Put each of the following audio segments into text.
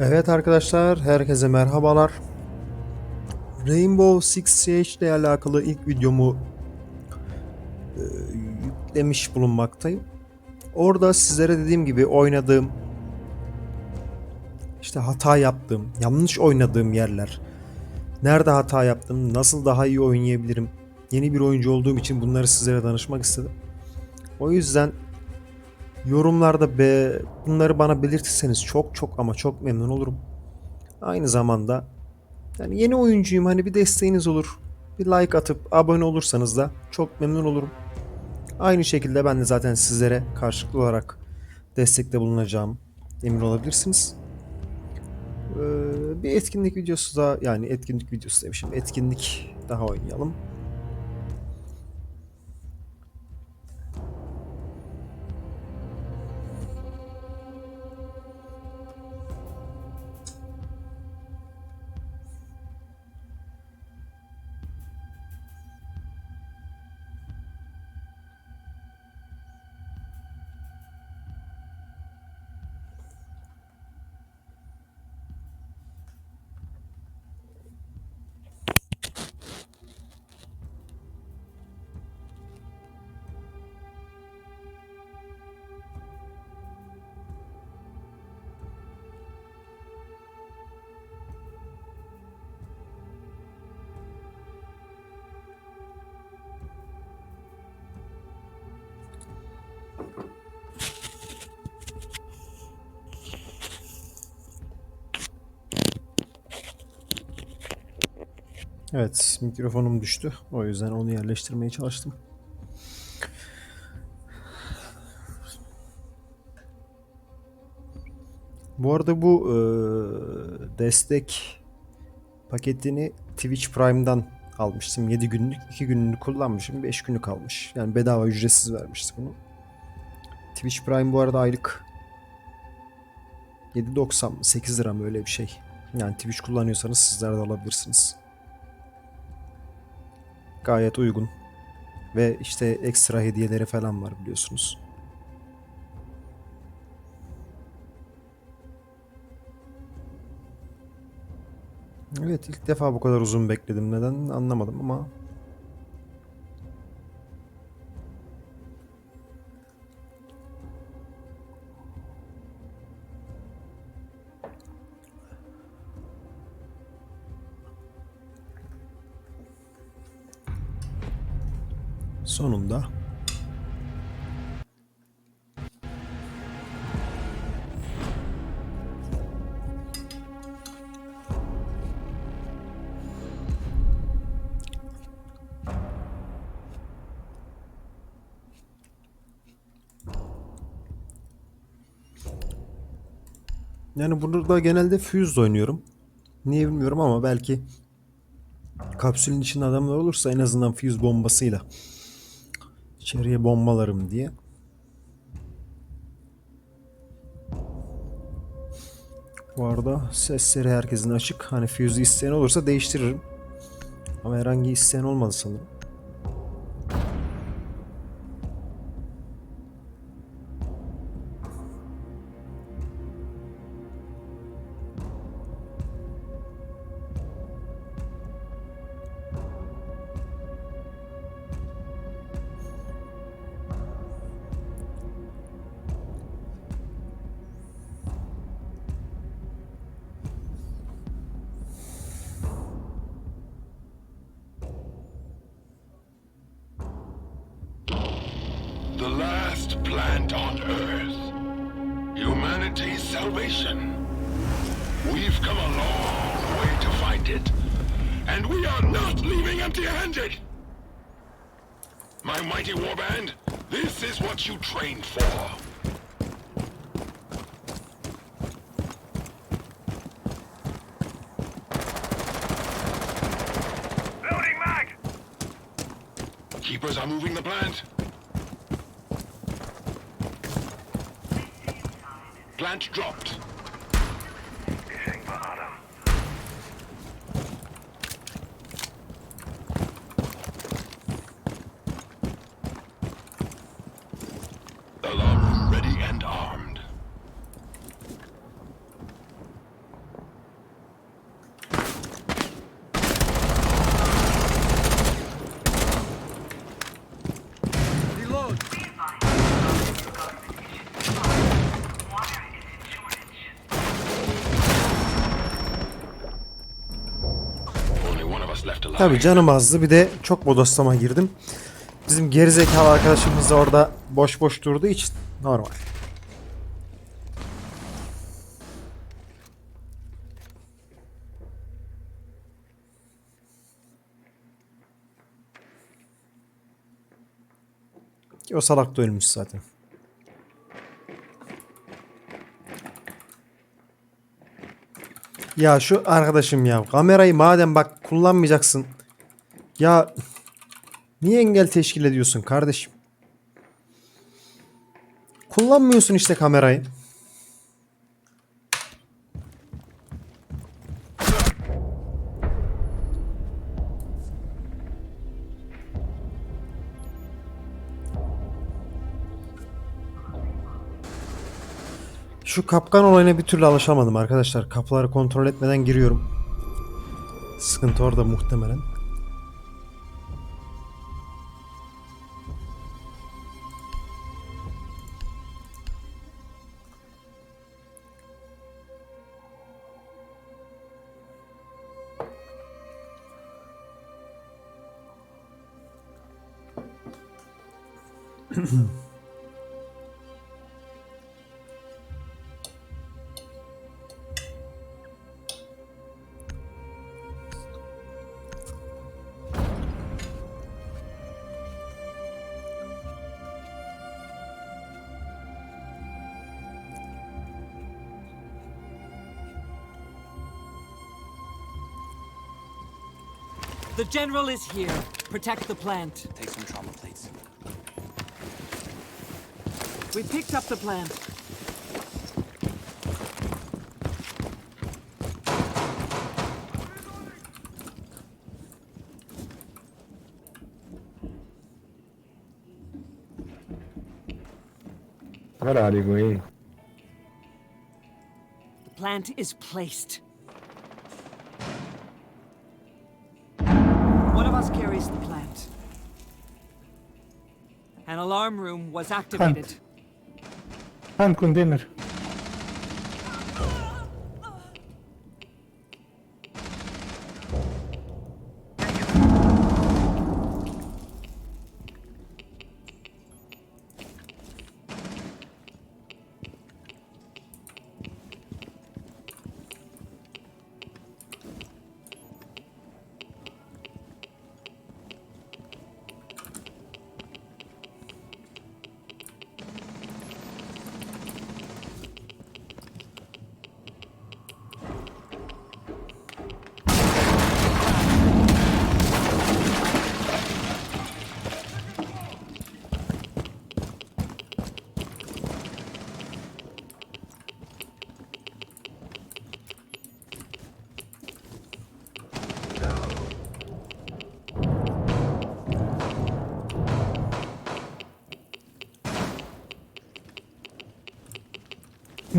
Evet arkadaşlar, herkese merhabalar. Rainbow Six Siege ile alakalı ilk videomu e, yüklemiş bulunmaktayım. Orada sizlere dediğim gibi oynadığım, işte hata yaptığım, yanlış oynadığım yerler, nerede hata yaptım, nasıl daha iyi oynayabilirim, yeni bir oyuncu olduğum için bunları sizlere danışmak istedim. O yüzden yorumlarda be, bunları bana belirtirseniz çok çok ama çok memnun olurum. Aynı zamanda yani yeni oyuncuyum hani bir desteğiniz olur. Bir like atıp abone olursanız da çok memnun olurum. Aynı şekilde ben de zaten sizlere karşılıklı olarak destekte bulunacağım emin olabilirsiniz. Ee, bir etkinlik videosu da yani etkinlik videosu demişim. Etkinlik daha oynayalım. Evet, mikrofonum düştü. O yüzden onu yerleştirmeye çalıştım. Bu arada bu e, destek paketini Twitch Prime'dan almıştım. 7 günlük, 2 günlük kullanmışım. 5 günlük kalmış. Yani bedava ücretsiz vermişti bunu. Twitch Prime bu arada aylık 7.90 mı 8 lira mı öyle bir şey. Yani Twitch kullanıyorsanız sizler de alabilirsiniz. Gayet uygun. Ve işte ekstra hediyeleri falan var biliyorsunuz. Evet ilk defa bu kadar uzun bekledim. Neden anlamadım ama sonunda Yani burada genelde Fuse oynuyorum. Niye bilmiyorum ama belki kapsülün içinde adamlar olursa en azından Fuse bombasıyla içeriye bombalarım diye. Bu arada sesleri herkesin açık. Hani Fuse'u isteyen olursa değiştiririm. Ama herhangi isteyen olmadı sanırım. Plant on Earth. Humanity's salvation. We've come a long way to find it. And we are not leaving empty-handed! My mighty warband, this is what you trained for. Loading mag! Keepers are moving the plant. Plant dropped. Tabii canım azdı. Bir de çok bodoslama girdim. Bizim gerizekalı arkadaşımız da orada boş boş durduğu için normal. O salak da ölmüş zaten. Ya şu arkadaşım ya kamerayı madem bak kullanmayacaksın. Ya niye engel teşkil ediyorsun kardeşim? Kullanmıyorsun işte kamerayı. Şu kapkan olayına bir türlü alışamadım arkadaşlar. Kapıları kontrol etmeden giriyorum. Sıkıntı orada muhtemelen. The general is here. Protect the plant. Take some trauma plates. We picked up the plant. Where are you going? The plant is placed. Carries the plant. An alarm room was activated. Hand container.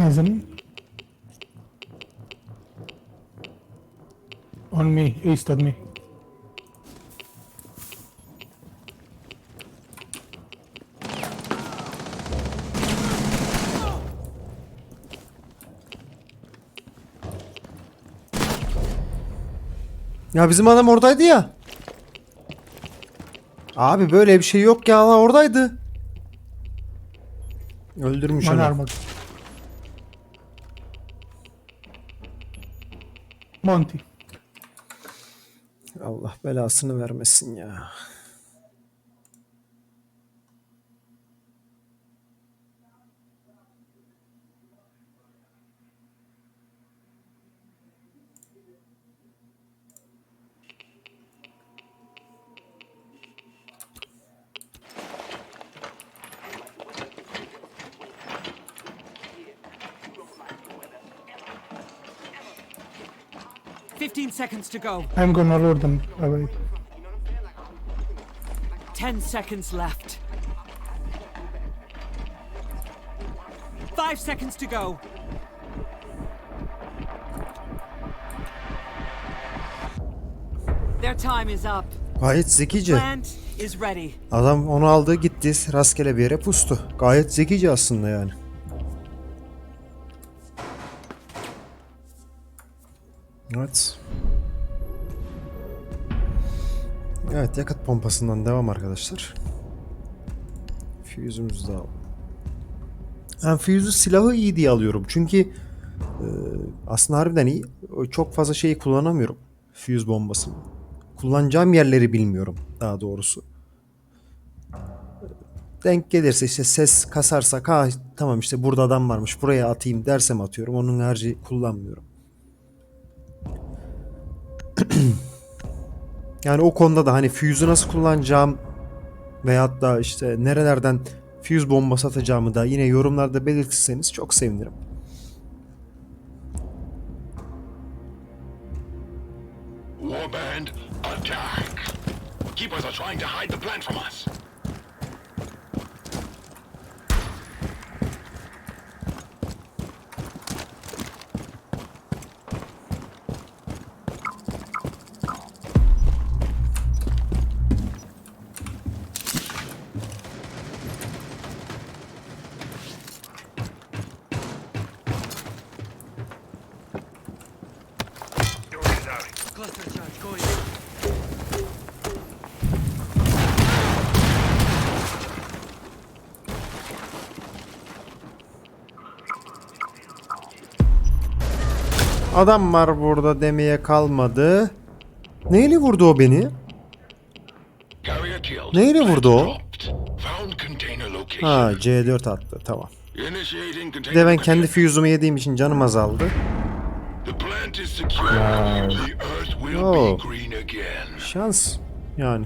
Nazım. On me, east of me. Ya bizim adam oradaydı ya. Abi böyle bir şey yok ya lan oradaydı. Öldürmüş onu. armor. Monty. Allah belasını vermesin ya. Fifteen seconds to go. I'm gonna lure them away. Ten seconds left. Five seconds to go. Their time is up. Gayet zekice. Plant is ready. Adam onu aldı gitti rastgele bir yere pustu. Gayet zekice aslında yani. Evet. Evet yakıt pompasından devam arkadaşlar. Fuse'ümüzü de al. Ben Fuse'u silahı iyi diye alıyorum. Çünkü e, aslında harbiden iyi. Çok fazla şeyi kullanamıyorum. Fuse bombasını. Kullanacağım yerleri bilmiyorum daha doğrusu. Denk gelirse işte ses kasarsak ha tamam işte burada adam varmış buraya atayım dersem atıyorum. Onun harici kullanmıyorum. Yani o konuda da hani fuse'u nasıl kullanacağım veyahut da işte nerelerden fuse bombası atacağımı da yine yorumlarda belirtirseniz çok sevinirim. Warband, attack! Keepers are trying to hide the plant from us. Adam var burada demeye kalmadı. Neyle vurdu o beni? Neyle vurdu o? Ha C4 attı tamam. Bir de ben kendi fuse'umu yediğim için canım azaldı. Again. Şans yani.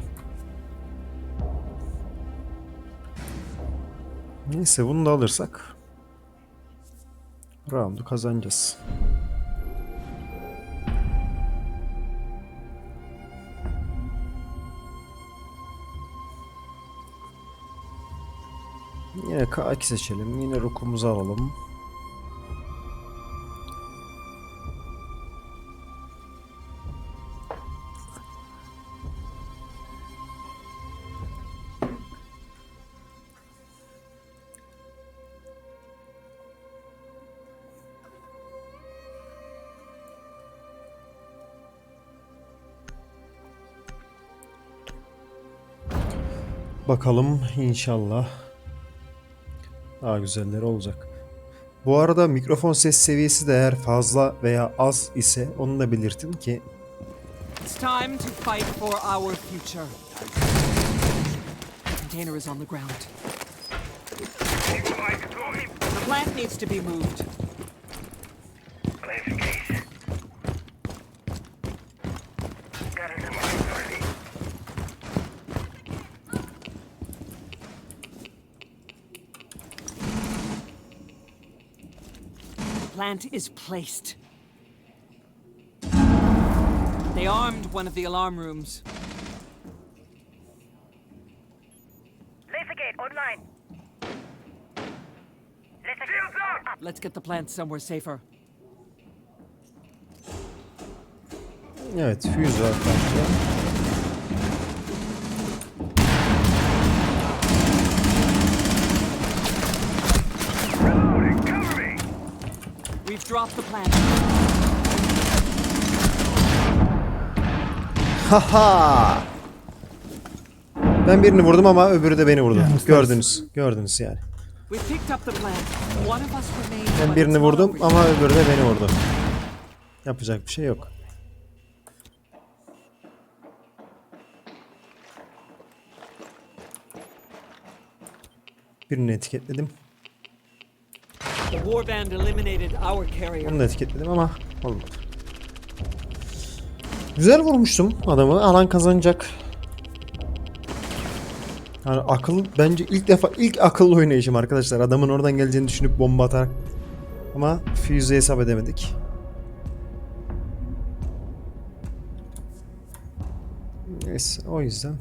Neyse bunu da alırsak round'u kazanacağız. Yine K2 seçelim. Yine rokumuzu alalım. Bakalım inşallah daha güzelleri olacak. Bu arada mikrofon ses seviyesi de eğer fazla veya az ise onu da belirtin ki It's time to fight for our future. Container is on the ground. The plant needs to be moved. Plant is placed. They armed one of the alarm rooms. Lasergate online. Shields up! Let's get the plant somewhere safer. evet fuse var We've dropped the plant. Haha. Ben birini vurdum ama öbürü de beni vurdu. Yalnız Gördünüz. Gördünüz yani. Ben but birini vurdum ama öbürü de beni vurdu. Yapacak bir şey yok. Birini etiketledim. The warband eliminated our carrier. Onu da etiketledim ama olmadı. Güzel vurmuştum adamı. Alan kazanacak. Yani akıl bence ilk defa ilk akıllı oynayışım arkadaşlar. Adamın oradan geleceğini düşünüp bomba atarak. Ama füzeyi hesap edemedik. Neyse o yüzden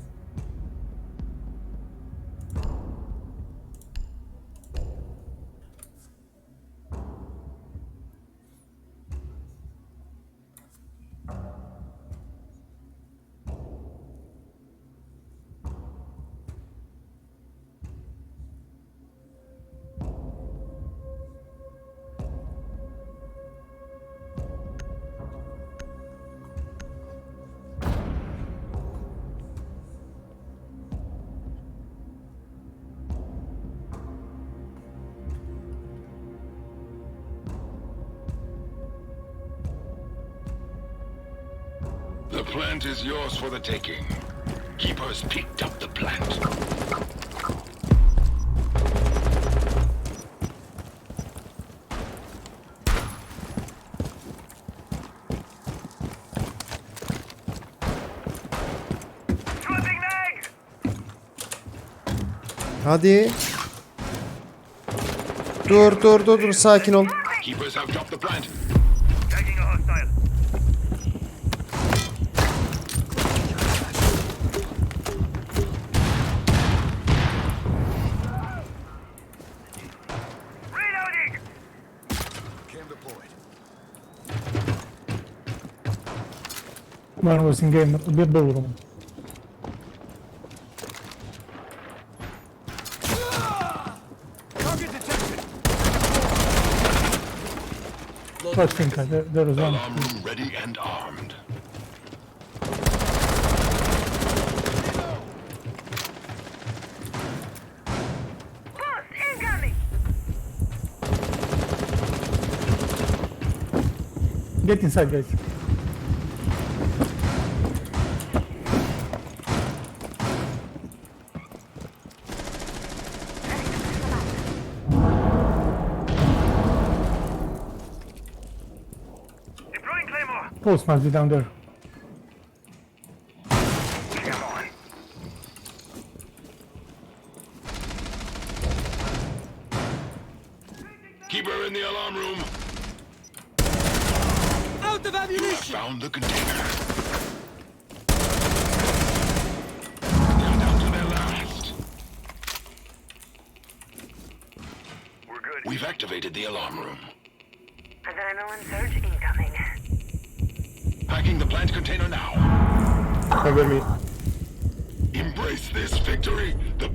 plant is yours for the taking. Keepers picked up the plant. Hadi. Dur dur dur dur sakin ol. Keepers have dropped the plant. One was in game. Bir. First thing, there, there is one. Ready and armed. Get inside, guys. Pulse must be down there.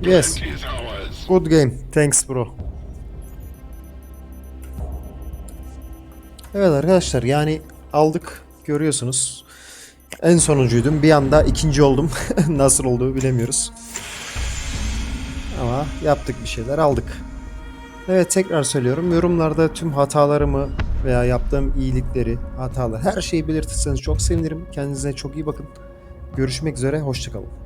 Yes. Good game. Thanks bro. Evet arkadaşlar yani aldık görüyorsunuz. En sonuncuydum. Bir anda ikinci oldum. Nasıl olduğu bilemiyoruz. Ama yaptık bir şeyler aldık. Evet tekrar söylüyorum. Yorumlarda tüm hatalarımı veya yaptığım iyilikleri, hatalar her şeyi belirtirseniz çok sevinirim. Kendinize çok iyi bakın. Görüşmek üzere. Hoşçakalın.